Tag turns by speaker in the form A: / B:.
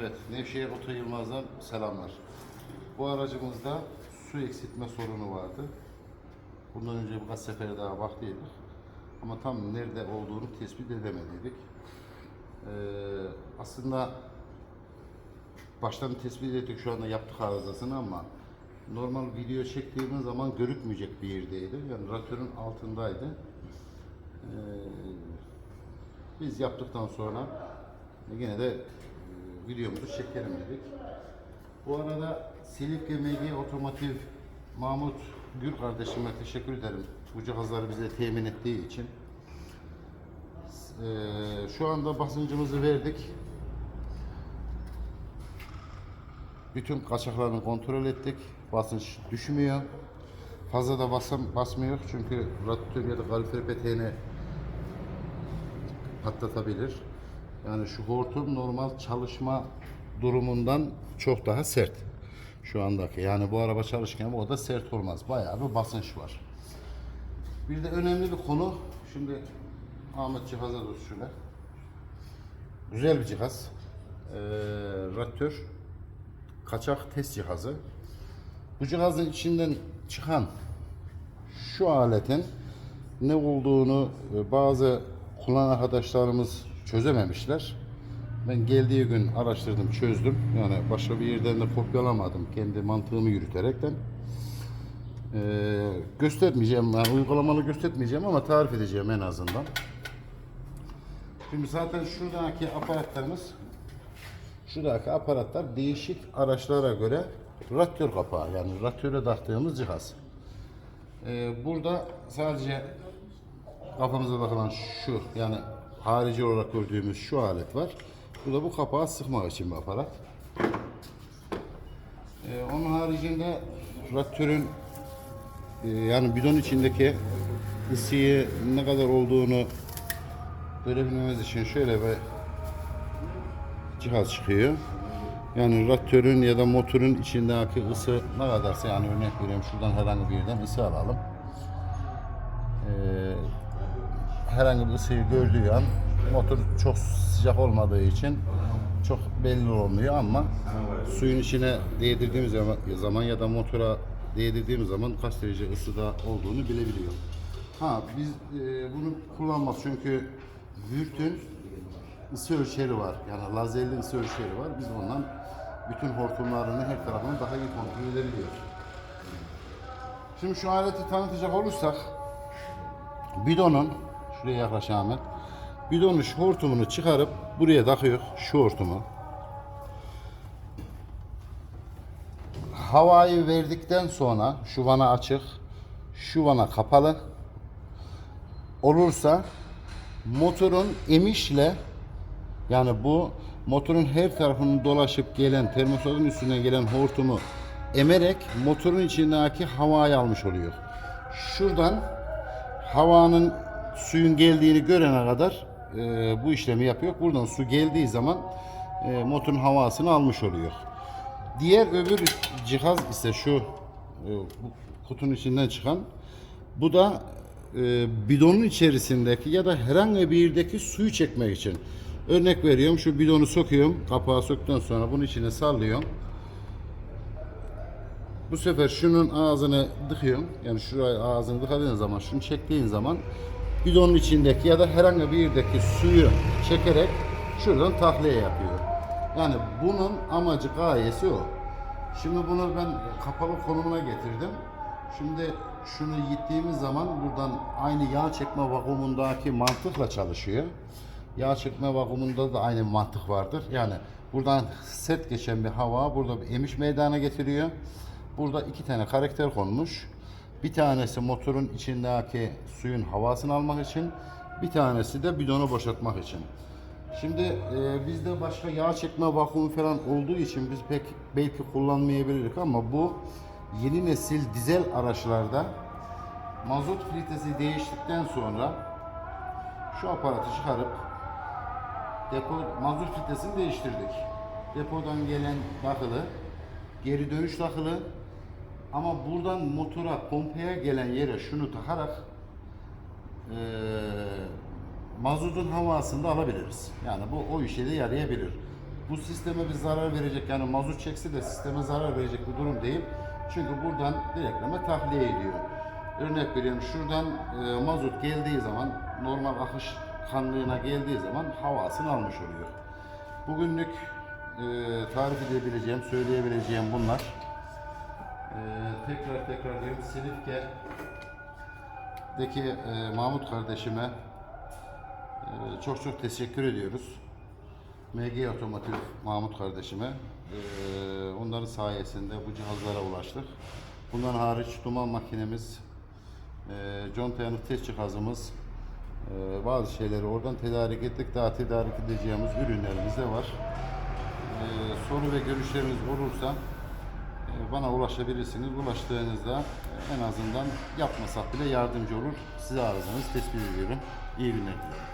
A: Evet, Nevşehir Oto Yılmaz'dan selamlar. Bu aracımızda su eksiltme sorunu vardı. Bundan önce birkaç sefere daha baktıydık. Ama tam nerede olduğunu tespit edemediydik. Ee, aslında baştan tespit ettik şu anda yaptık arızasını ama normal video çektiğimiz zaman görükmeyecek bir yerdeydi. Yani radyonun altındaydı. Ee, biz yaptıktan sonra yine de videomuzu çekelim dedik. Bu arada Silifke MG Otomotiv Mahmut Gül kardeşime teşekkür ederim. Bu cihazları bize temin ettiği için. Ee, şu anda basıncımızı verdik. Bütün kaçaklarını kontrol ettik. Basınç düşmüyor. Fazla da basam, basmıyor çünkü radyatör ya da kalifer peteğini patlatabilir. Yani şu hortum normal çalışma durumundan çok daha sert. Şu andaki. Yani bu araba çalışırken o da sert olmaz. Bayağı bir basınç var. Bir de önemli bir konu. Şimdi Ahmet cihaza dur şöyle. Güzel bir cihaz. Ee, radyatör kaçak test cihazı. Bu cihazın içinden çıkan şu aletin ne olduğunu e, bazı kullanan arkadaşlarımız çözememişler. Ben geldiği gün araştırdım, çözdüm. Yani başka bir yerden de kopyalamadım kendi mantığımı yürüterekten. Ee, göstermeyeceğim, yani uygulamalı göstermeyeceğim ama tarif edeceğim en azından. Şimdi zaten şuradaki aparatlarımız Şuradaki aparatlar değişik araçlara göre radyatör kapağı yani radyatöre taktığımız cihaz. Ee, burada sadece kafamıza takılan şu yani harici olarak gördüğümüz şu alet var. Bu da bu kapağı sıkmak için bir aparat. Ee, onun haricinde radyatörün e, yani bidon içindeki ısıyı ne kadar olduğunu görebilmemiz için şöyle bir cihaz çıkıyor. Yani radyatörün ya da motorun içindeki ısı ne kadarsa yani örnek veriyorum şuradan herhangi bir yerden ısı alalım. Herhangi bir ısıyı gördüğü an motor çok sıcak olmadığı için çok belli olmuyor ama suyun içine değdirdiğimiz zaman, ya da motora değdirdiğimiz zaman kaç derece ısıda olduğunu bilebiliyor. Ha biz e, bunu kullanmaz çünkü Vürt'ün ısı ölçeri var. Yani lazerli ısı ölçeri var. Biz ondan bütün hortumlarını her tarafını daha iyi kontrol edebiliyoruz. Şimdi şu aleti tanıtacak olursak bidonun şuraya yaklaş Ahmet. Bidonun şu hortumunu çıkarıp buraya takıyor şu hortumu. Havayı verdikten sonra şu vana açık, şu vana kapalı olursa motorun emişle yani bu motorun her tarafını dolaşıp gelen termostatın üstüne gelen hortumu emerek motorun içindeki havayı almış oluyor. Şuradan havanın suyun geldiğini görene kadar e, bu işlemi yapıyor. Buradan su geldiği zaman e, motorun havasını almış oluyor. Diğer öbür cihaz ise şu e, bu kutunun içinden çıkan bu da e, bidonun içerisindeki ya da herhangi bir yerdeki suyu çekmek için. Örnek veriyorum şu bidonu sokuyorum. Kapağı söktükten sonra bunun içine sallıyorum. Bu sefer şunun ağzını dıkıyorum. Yani şuraya ağzını dıkadığın zaman şunu çektiğin zaman bidonun içindeki ya da herhangi bir yerdeki suyu çekerek şuradan tahliye yapıyor. Yani bunun amacı gayesi o. Şimdi bunu ben kapalı konumuna getirdim. Şimdi şunu yittiğimiz zaman buradan aynı yağ çekme vakumundaki mantıkla çalışıyor. Yağ çekme vakumunda da aynı mantık vardır. Yani buradan set geçen bir hava burada bir emiş meydana getiriyor. Burada iki tane karakter konmuş. Bir tanesi motorun içindeki suyun havasını almak için, bir tanesi de bidonu boşaltmak için. Şimdi e, bizde başka yağ çekme vakumu falan olduğu için biz pek belki kullanmayabiliriz ama bu yeni nesil dizel araçlarda mazot filtresi değiştikten sonra şu aparatı çıkarıp depo mazot filtresini değiştirdik. Depodan gelen takılı, geri dönüş takılı ama buradan motora, pompaya gelen yere şunu takarak eee mazotun havasını da alabiliriz. Yani bu o işe de yarayabilir. bu sisteme bir zarar verecek yani mazot çekse de sisteme zarar verecek bir durum değil. Çünkü buradan direkleme tahliye ediyor. Örnek veriyorum şuradan e, mazot geldiği zaman normal akış kanlığına geldiği zaman havasını almış oluyor. Bugünlük e, tarif edebileceğim, söyleyebileceğim bunlar. E, tekrar tekrar diyorum Silifke'deki e, Mahmut kardeşime e, çok çok teşekkür ediyoruz. MG Otomotiv Mahmut kardeşime. e, onların sayesinde bu cihazlara ulaştık. Bundan hariç duman makinemiz, e, conta yanık test cihazımız, e, bazı şeyleri oradan tedarik ettik. Daha tedarik edeceğimiz ürünlerimiz de var. E, soru ve görüşleriniz olursa bana ulaşabilirsiniz. Ulaştığınızda en azından yapmasak bile yardımcı olur. Size arızanızı tespit ediyorum. İyi günler dilerim.